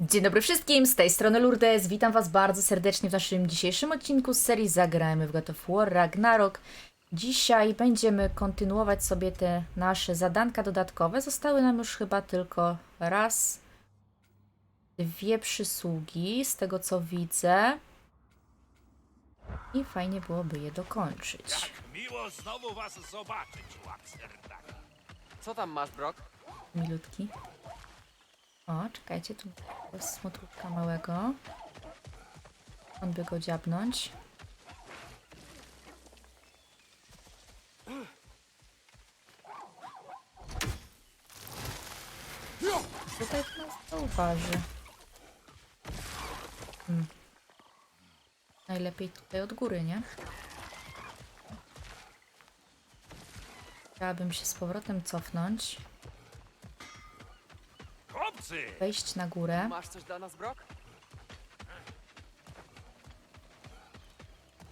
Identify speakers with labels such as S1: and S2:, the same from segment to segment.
S1: Dzień dobry wszystkim, z tej strony Lourdes. Witam Was bardzo serdecznie w naszym dzisiejszym odcinku z serii Zagrajmy w God of War Ragnarok. Dzisiaj będziemy kontynuować sobie te nasze zadanka dodatkowe. Zostały nam już chyba tylko raz, dwie przysługi, z tego co widzę. I fajnie byłoby je dokończyć.
S2: Jak miło znowu was zobaczyć.
S3: Co tam masz, Brock?
S1: Milutki. O, czekajcie, tu jest małego. On by go dziabnąć. Tutaj nas zauważy. Hmm. Najlepiej tutaj od góry, nie? Chciałabym się z powrotem cofnąć. Wejść na górę.
S3: Masz coś dla nas, Brock?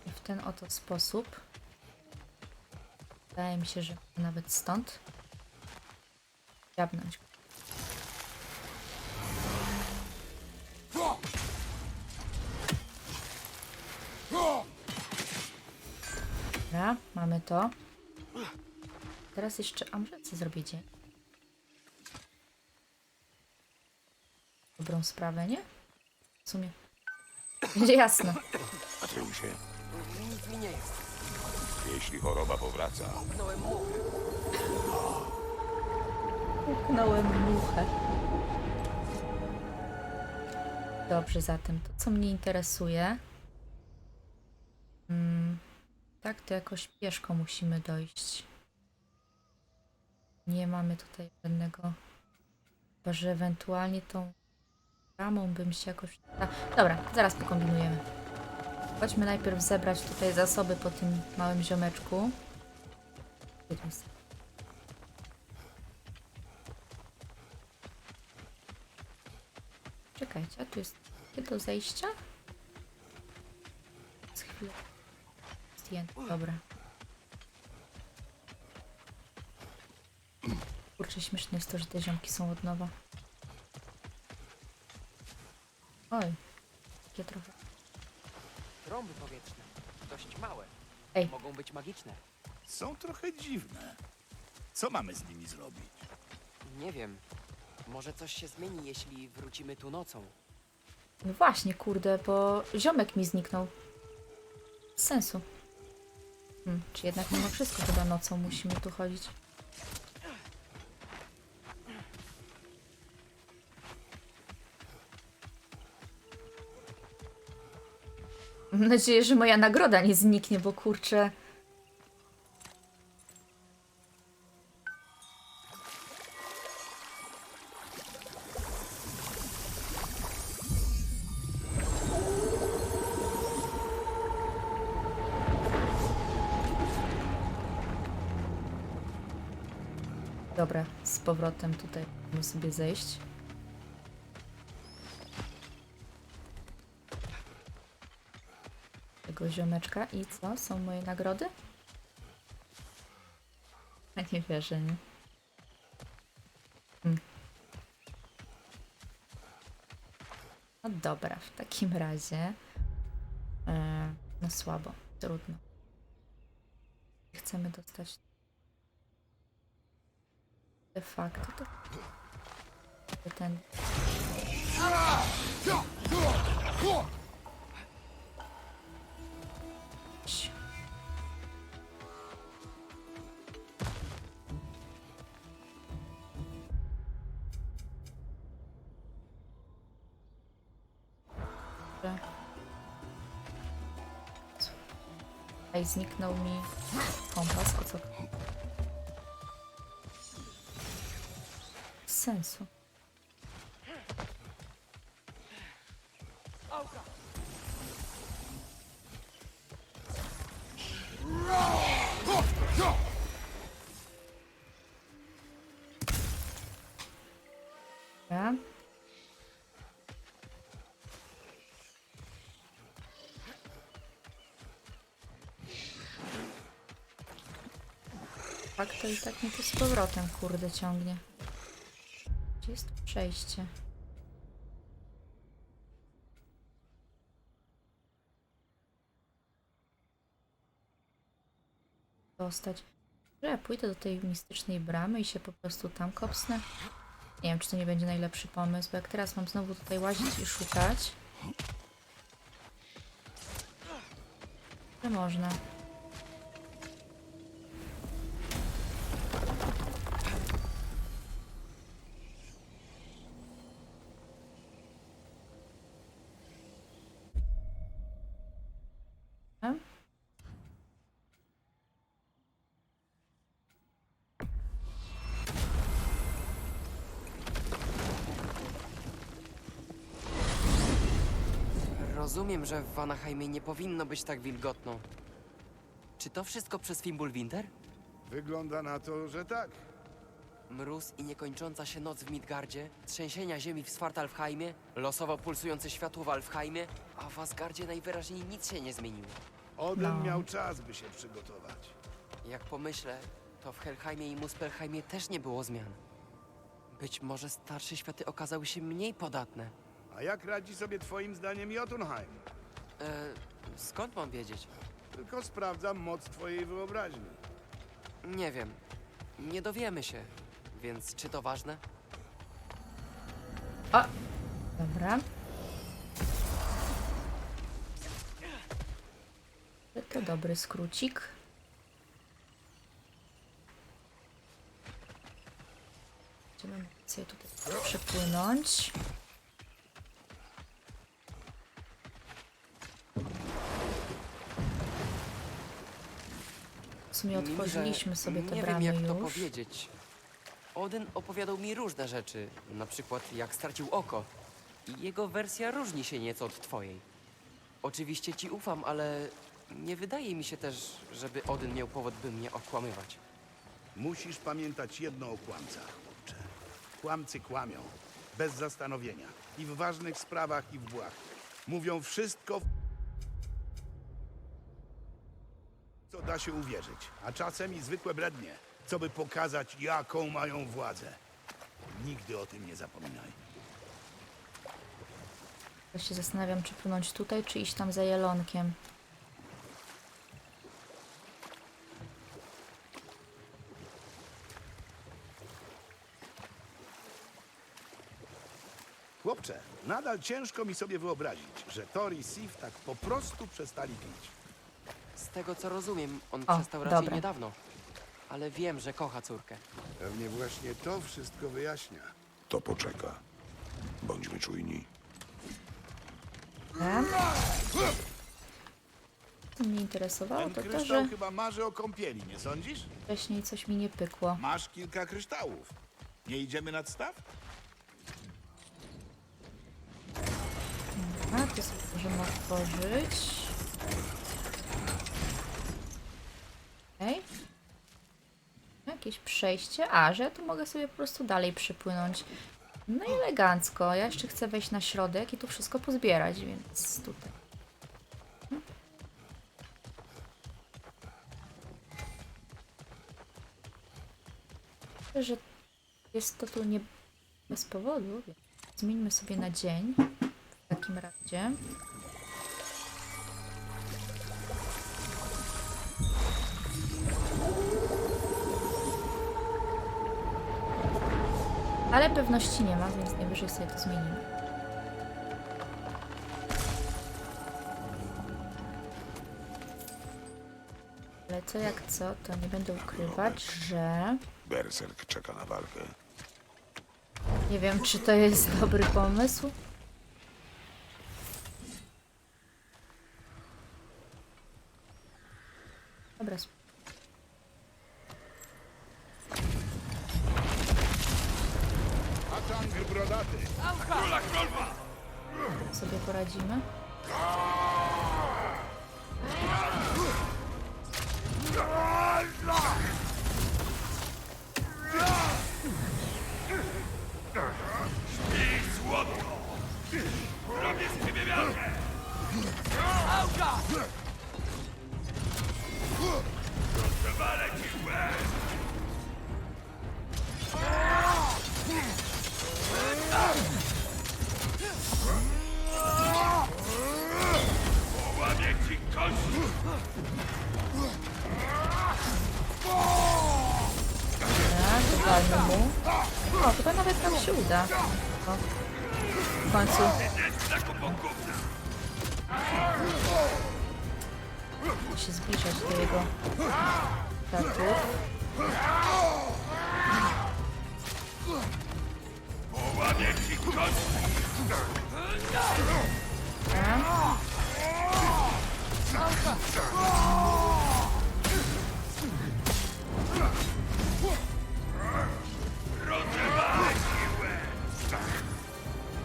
S1: I w ten oto sposób. Wydaje mi się, że nawet stąd. Dziabnąć. Dobra, mamy to. Teraz jeszcze, a może co zrobię dzień? Dobrą sprawę, nie? W sumie. Będzie jasno.
S4: Atreusie,
S3: Nic mi nie jest.
S4: jeśli choroba powraca,
S3: Pchnąłem muchę.
S1: Puknąłem muchę. Dobrze, zatem to, co mnie interesuje. Mm, tak, to jakoś pieszko musimy dojść. Nie mamy tutaj żadnego. Chyba, że ewentualnie tą ramą bym się jakoś. Dobra, zaraz pokombinujemy. Chodźmy najpierw zebrać tutaj zasoby po tym małym ziomeczku. Czekajcie, a tu jest do zejścia? Z chwilę. Zdjęte, dobra. Kurczę, śmieszne jest to, że te ziomki są od nowa. Oj, takie trochę.
S3: Trąby powietrzne. Dość małe.
S1: Ej.
S3: Mogą być magiczne.
S2: Są trochę dziwne. Co mamy z nimi zrobić?
S3: Nie wiem. Może coś się zmieni, jeśli wrócimy tu nocą.
S1: No właśnie, kurde, bo ziomek mi zniknął. Bez sensu. Hmm, czy jednak mimo wszystko chyba nocą musimy tu chodzić? Mam nadzieję, że moja nagroda nie zniknie, bo kurczę. Dobra, z powrotem tutaj musimy sobie zejść. Tego ziomeczka. I co? Są moje nagrody? A nie wierzę, nie? Hmm. No dobra, w takim razie. E, no słabo, trudno. Chcemy dostać de facto to to ten Ej, zniknął mi kompas, o co? Bez sensu. Dobra. to i tak mnie tu z powrotem, kurde, ciągnie. Gdzie jest przejście? Dostać. Że ja pójdę do tej mistycznej bramy i się po prostu tam kopsnę. Nie wiem, czy to nie będzie najlepszy pomysł, bo jak teraz mam znowu tutaj łazić i szukać... To można.
S3: Rozumiem, że w Vanaheimie nie powinno być tak wilgotno. Czy to wszystko przez Fimbulwinter?
S2: Wygląda na to, że tak.
S3: Mróz i niekończąca się noc w Midgardzie, trzęsienia ziemi w Svartalfheimie, losowo pulsujące światło w Alfheimie, a w Asgardzie najwyraźniej nic się nie zmieniło.
S2: Oden
S1: No.
S2: miał czas, by się przygotować.
S3: Jak pomyślę, to w Helheimie i Muspelheimie też nie było zmian. Być może starsze światy okazały się mniej podatne.
S2: A jak radzi sobie twoim zdaniem Jotunheim?
S3: E, skąd mam wiedzieć?
S2: Tylko sprawdzam moc twojej wyobraźni.
S3: Nie wiem. Nie dowiemy się. Więc czy to ważne?
S1: O! Dobra. To dobry skrócik. Będziemy sobie tutaj przepłynąć. Sumie otworzyliśmy sobie te
S3: Nie
S1: bramy
S3: wiem, jak to
S1: już.
S3: powiedzieć. Odyn opowiadał mi różne rzeczy, na przykład jak stracił oko. I jego wersja różni się nieco od twojej. Oczywiście ci ufam, ale nie wydaje mi się też, żeby Odyn miał powód, by mnie okłamywać.
S2: Musisz pamiętać jedno o kłamcach, chłopcze. Kłamcy kłamią, bez zastanowienia. I w ważnych sprawach, i w błahych. Mówią wszystko, w co da się uwierzyć. A czasem i zwykłe brednie, co by pokazać, jaką mają władzę. Nigdy o tym nie zapominaj.
S1: Ja się zastanawiam, czy płynąć tutaj, czy iść tam za jelonkiem.
S2: Chłopcze, nadal ciężko mi sobie wyobrazić, że Thor i Sif tak po prostu przestali pić.
S3: Tego co rozumiem, on
S1: O,
S3: przestał raczej
S1: dobra.
S3: niedawno. Ale wiem, że kocha córkę.
S2: Pewnie właśnie to wszystko wyjaśnia.
S4: To poczeka. Bądźmy czujni.
S1: Co mnie interesowało,
S2: Ten
S1: to to,
S2: kryształ
S1: że
S2: chyba marzy o kąpieli, nie sądzisz?
S1: wcześniej coś mi nie pykło.
S2: Masz kilka kryształów. Nie idziemy nad staw?
S1: A, to sobie możemy otworzyć. Jakieś przejście. A, że ja tu mogę sobie po prostu dalej przypłynąć. No i elegancko. Ja jeszcze chcę wejść na środek i tu wszystko pozbierać, więc tutaj. Myślę, że jest to tu nie bez powodu. Zmieńmy sobie na dzień. W takim razie. Ale pewności nie ma, więc najwyżej sobie to zmienimy. Ale co jak co, to nie będę ukrywać, że
S4: Berserk czeka na walkę.
S1: nie wiem, czy to jest dobry pomysł. Dobra.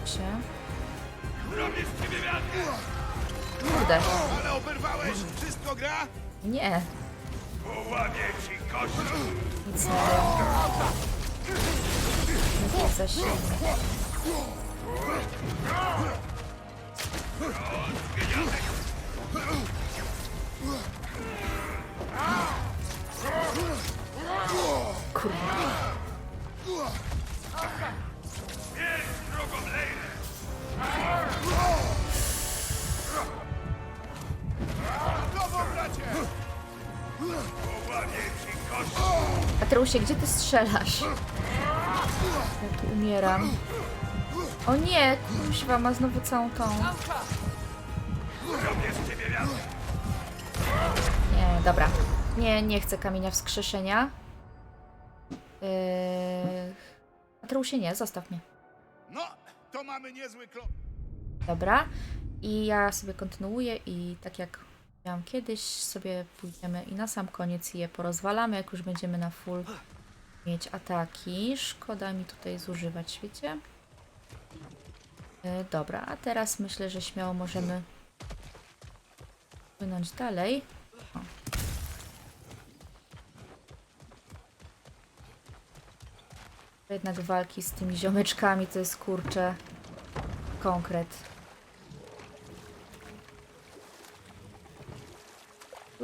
S1: się. Kurde,
S2: Ale oberwałeś! Wszystko gra?
S1: nie,
S2: Połamie ci kość!
S1: nic nie. Nie jest za silny. Kurde.
S2: Brawo,
S1: Atreusie, gdzie ty strzelasz? Ja tu umieram. O nie, kuźwa ma znowu całą tą. Nie, dobra. Nie, nie chcę kamienia wskrzeszenia. Yy... Atreusie, nie, zostaw mnie.
S2: No, to mamy niezły klo...
S1: Dobra. I ja sobie kontynuuję i tak jak kiedyś, sobie pójdziemy i na sam koniec je porozwalamy, jak już będziemy na full mieć ataki. Szkoda mi tutaj zużywać, wiecie? E, dobra, a teraz myślę, że śmiało możemy płynąć dalej. O. Jednak walki z tymi ziomeczkami to jest kurcze konkret.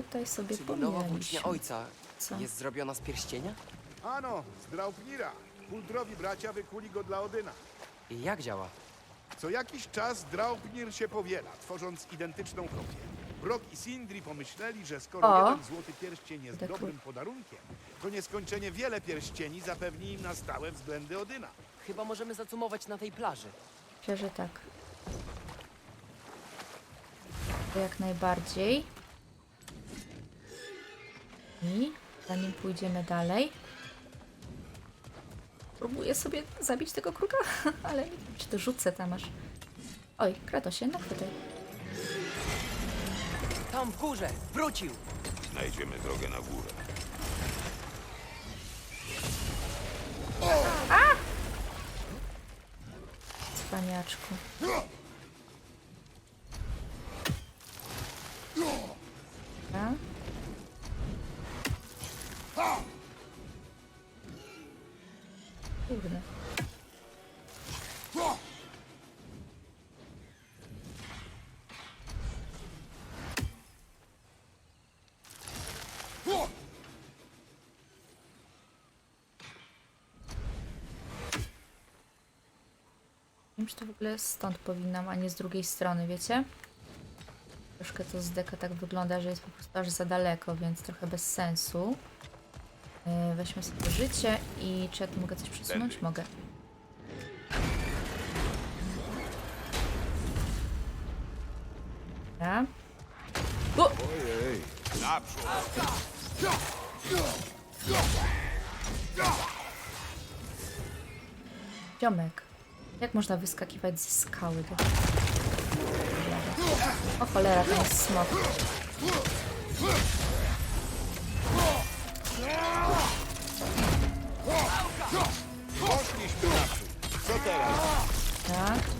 S1: Tutaj sobie
S3: Czyli nowa włócznia
S1: pomijaliśmy.
S3: ojca
S1: Co?
S3: jest zrobiona z pierścienia?
S2: Ano, z Draupnira. Huldrowi bracia wykuli go dla Odyna.
S3: I jak działa?
S2: Co jakiś czas Draupnir się powiela, tworząc identyczną kopię. Brok i Sindri pomyśleli, że skoro
S1: O!
S2: jeden złoty pierścień jest
S1: Tak.
S2: dobrym podarunkiem, to nieskończenie wiele pierścieni zapewni im na stałe względy Odyna.
S3: Chyba możemy zacumować na tej plaży.
S1: Myślę, że tak. To jak najbardziej. I zanim pójdziemy dalej. Próbuję sobie zabić tego kruka, ale nie wiem, czy to rzucę tam aż. Oj, Kratosie, na chwytaj.
S3: Tam w górze! Wrócił!
S4: Znajdziemy drogę na górę.
S1: Cwaniaczku. Czy to w ogóle stąd powinnam, a nie z drugiej strony, wiecie? Troszkę to z deka tak wygląda, że jest po prostu aż za daleko, więc trochę bez sensu. Yy, weźmy sobie życie i czy ja tu mogę coś przesunąć? Mogę. Dobra. O!
S4: Ojej, naprzód!
S1: Ziomek, jak można wyskakiwać ze skały do... O cholera, to jest smok.
S2: Poszliśmy naprzód. Co teraz?
S1: Tak.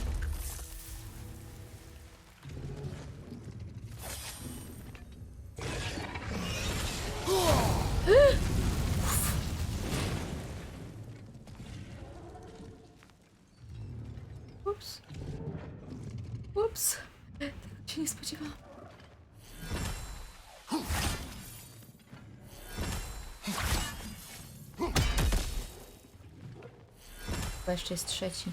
S1: Chyba jeszcze jest trzeci.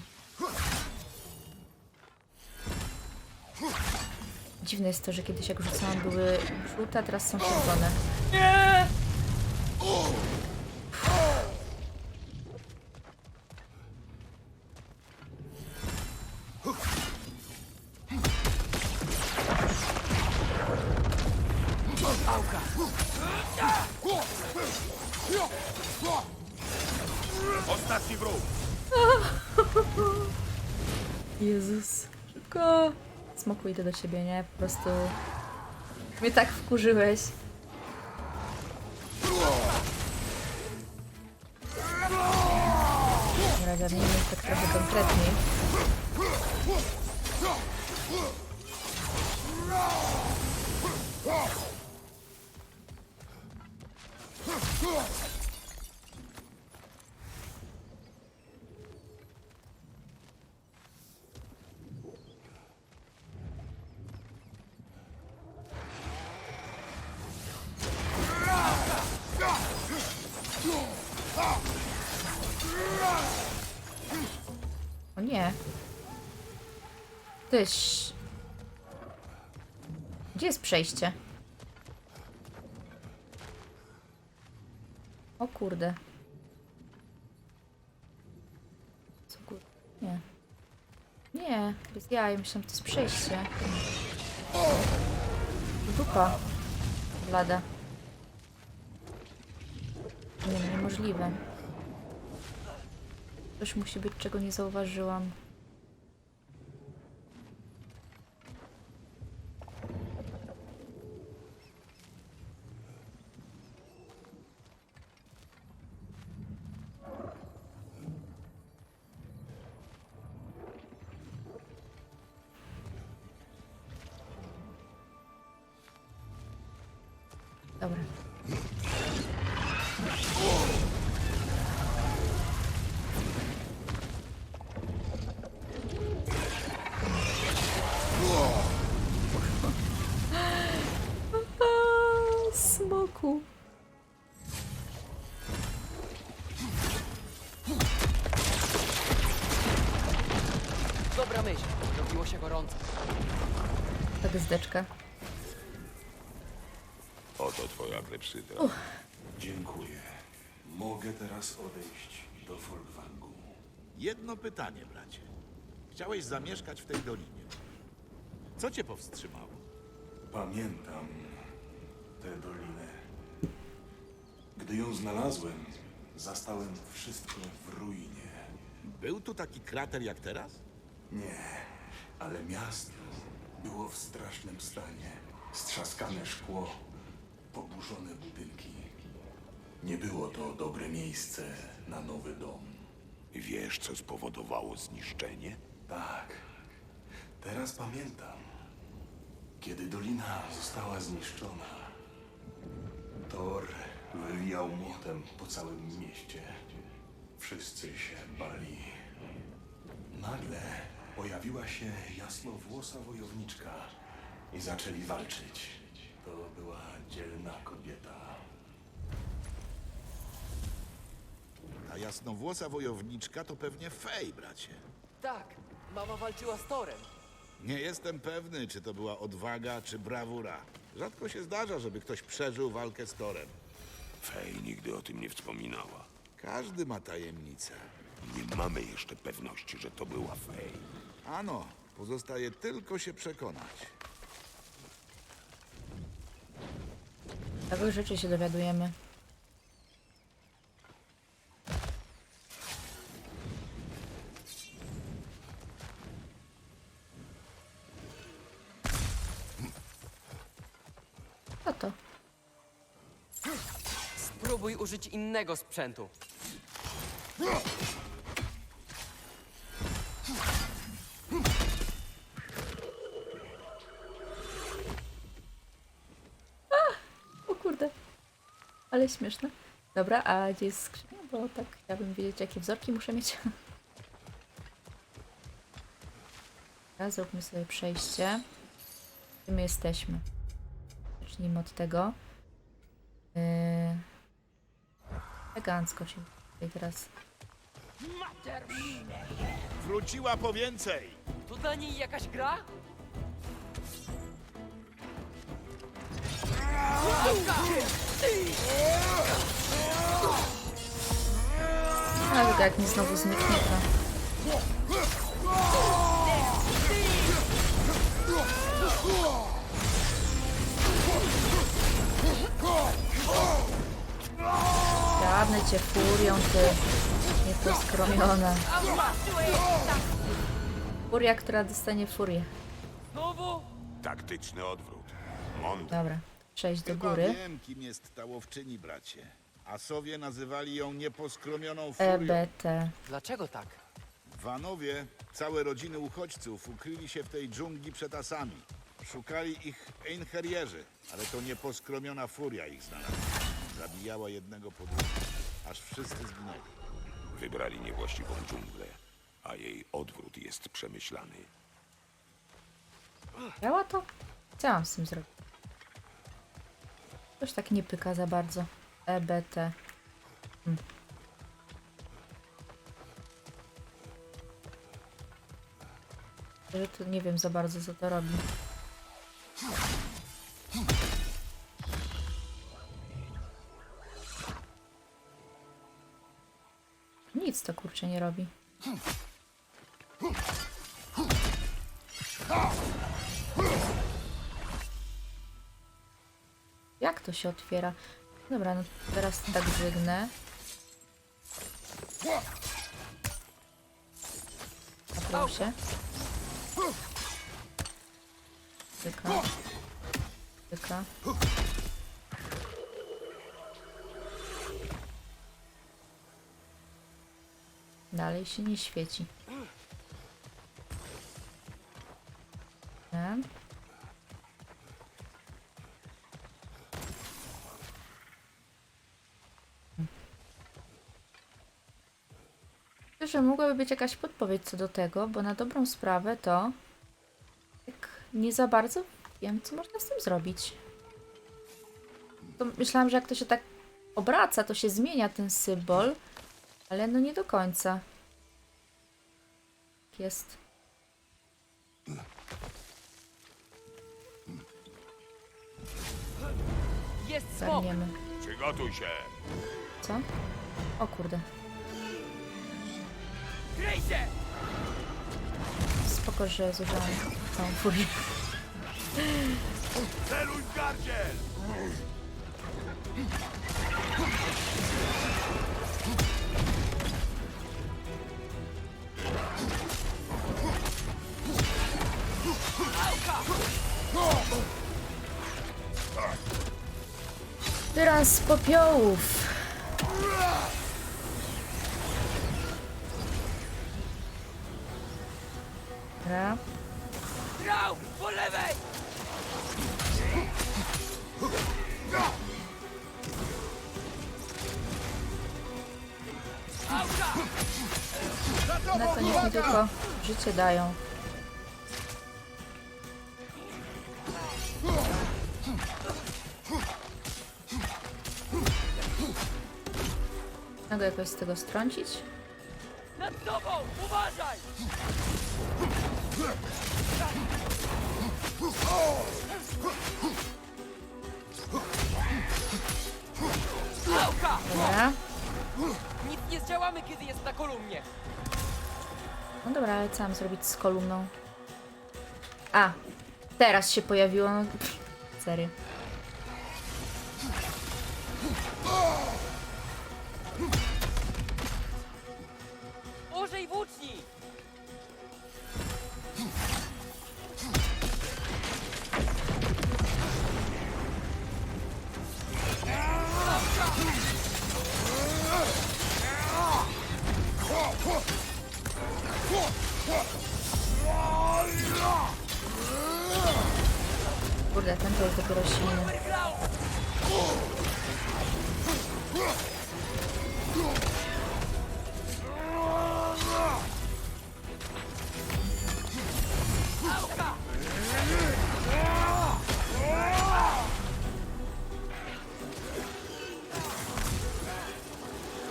S1: Dziwne jest to, że kiedyś jak rzucałam były żółte, a teraz są czerwone. Idę do ciebie, nie? Po prostu... Mnie tak wkurzyłeś. Dobra, zabijmy tak trochę konkretniej. O Tyś. Gdzie jest przejście? O kurde. Co kur... Nie. Nie, bez jaj, myślałam, to jest przejście. Dupa. Lada. Nie, niemożliwe. Coś musi być, czego nie zauważyłam. Dobra
S3: myśl, robiło się gorąco.
S1: Tak zdeczka.
S4: Oto twoja klepsyda.
S5: Dziękuję. Mogę teraz odejść do Folkwangu.
S2: Jedno pytanie, bracie. Chciałeś zamieszkać w tej dolinie. Co cię powstrzymało?
S5: Pamiętam tę dolinę. Gdy ją znalazłem, zastałem wszystko w ruinie.
S2: Był tu taki krater jak teraz?
S5: Nie, ale miasto było w strasznym stanie. Strzaskane szkło, poburzone budynki. Nie było to dobre miejsce na nowy dom.
S4: Wiesz, co spowodowało zniszczenie?
S5: Tak. Teraz pamiętam. Kiedy dolina została zniszczona, Thor wywijał młotem po całym mieście. Wszyscy się bali. Nagle pojawiła się jasnowłosa wojowniczka i zaczęli walczyć. To była dzielna kobieta.
S2: Ta jasnowłosa wojowniczka to pewnie Fej, bracie.
S3: Tak, mama walczyła z Torem.
S2: Nie jestem pewny, czy to była odwaga, czy brawura. Rzadko się zdarza, żeby ktoś przeżył walkę z Torem.
S4: Fej nigdy o tym nie wspominała.
S2: Każdy ma tajemnicę.
S4: Nie mamy jeszcze pewności, że to była Fej.
S2: Ano, pozostaje tylko się przekonać.
S1: Takich rzeczy się dowiadujemy. Co to?
S3: Spróbuj użyć innego sprzętu.
S1: O kurde. Ale śmieszne. Dobra, a gdzie jest skrzynia? Bo tak chciałabym wiedzieć, jakie wzorki muszę mieć. Teraz zróbmy sobie przejście. Gdzie my jesteśmy? Zacznijmy od tego. Yy... Elegancko się tutaj teraz.
S2: Wróciła po więcej!
S3: To dla niej jakaś gra?
S1: A tylko jak mi znowu zniknie to. Jadny cię furią, ty. Nie Nieposkromiona. Furia, która dostanie furię.
S3: Znowu?
S4: Taktyczny odwrót. Mądry.
S1: Dobra, przejść do
S2: Chyba
S1: góry.
S2: wiem, kim jest ta łowczyni, bracie. Asowie nazywali ją nieposkromioną furią.
S1: EBT.
S3: Dlaczego tak?
S2: Wanowie, całe rodziny uchodźców ukryli się w tej dżungli przed asami. Szukali ich Einherjerzy, ale to nieposkromiona furia ich znalazła. Zabijała jednego po drugim, aż wszyscy zginęli.
S4: Wybrali niewłaściwą dżunglę, a jej odwrót jest przemyślany.
S1: Działa to? Co mam z tym zrobić? Coś tak nie pyka za bardzo. EBT. Hmm. Że to nie wiem za bardzo co to robi. Nic to kurczę nie robi. Jak to się otwiera? Dobra, no teraz tak zygnę. A proszę. Tyka. Tyka. Dalej się nie świeci. Mogłaby być jakaś podpowiedź co do tego, bo na dobrą sprawę to tak nie za bardzo wiem, co można z tym zrobić. To myślałam, że jak to się tak obraca, to się zmienia ten symbol, ale no nie do końca. Tak Jest.
S3: Jest smok!
S1: Zarniemy.
S4: Przygotuj się!
S1: Co? O kurde.
S3: Kryj się!
S1: Spoko, że zużyłam całą furię.
S4: Celuj w gardziel!
S1: Teraz popiołów. Życie dają. Mogę jakoś z tego strącić?
S3: Nad tobą! Uważaj!
S1: Dobra.
S3: Nic nie zdziałamy, kiedy jest na kolumnie.
S1: No dobra, ale co mam zrobić z kolumną? A, teraz się pojawiło. No, serio.
S3: Użyj włóczni!
S1: Kurde, ten to jest dopiero silny.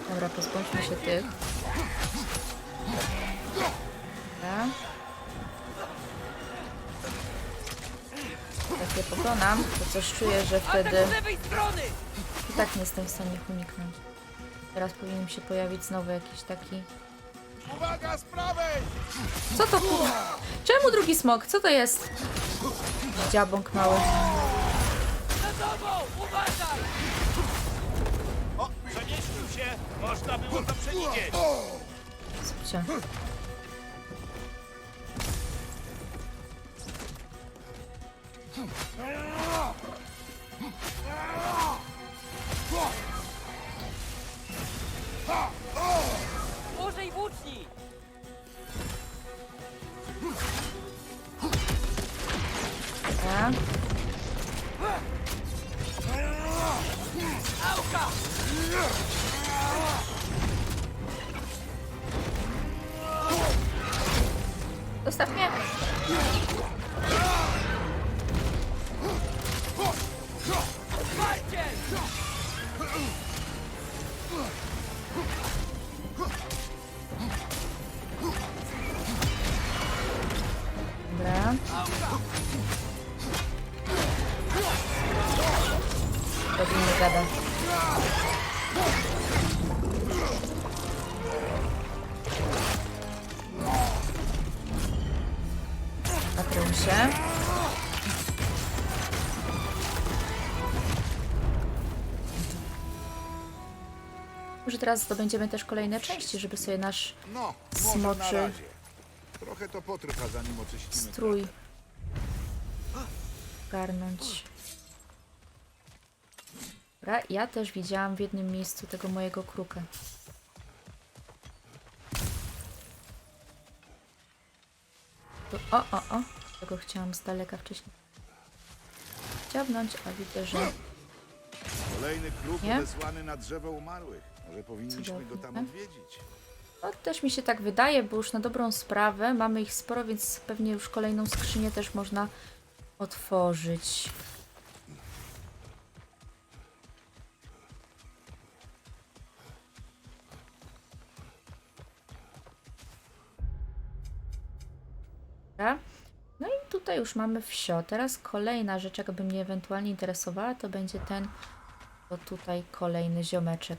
S1: Dobra, pozbądźmy się tych. Je pokonam, to coś czuję, że wtedy i tak nie jestem w stanie ich uniknąć. Teraz powinien się pojawić znowu jakiś taki...
S2: Uwaga z prawej!
S1: Co to kurwa? Czemu drugi smok? Co to jest? Dziabąk mały.
S3: Za tobą! Uważaj!
S2: O, przenieślił się!
S6: Można było to przewidzieć!
S1: Dobra. Robimy gada. Patreusie. Może teraz zdobędziemy też kolejne części, żeby sobie nasz
S2: No,
S1: Smoczy.
S2: Trochę to potrwa, zanim oczyścimy
S1: strój garnąć. Dobra, ja też widziałam w jednym miejscu tego mojego kruka. Tu, o, o, o. Tego chciałam z daleka wcześniej. Ciągnąć, a widzę, że
S2: Kolejny klub
S1: Nie?
S2: odesłany na drzewo umarłych. Może powinniśmy go tam odwiedzić.
S1: No, też mi się tak wydaje, bo już na dobrą sprawę mamy ich sporo, więc pewnie już kolejną skrzynię też można otworzyć. No i tutaj już mamy wsio. Teraz kolejna rzecz, jaka by mnie ewentualnie interesowała, to będzie ten, to tutaj kolejny ziomeczek.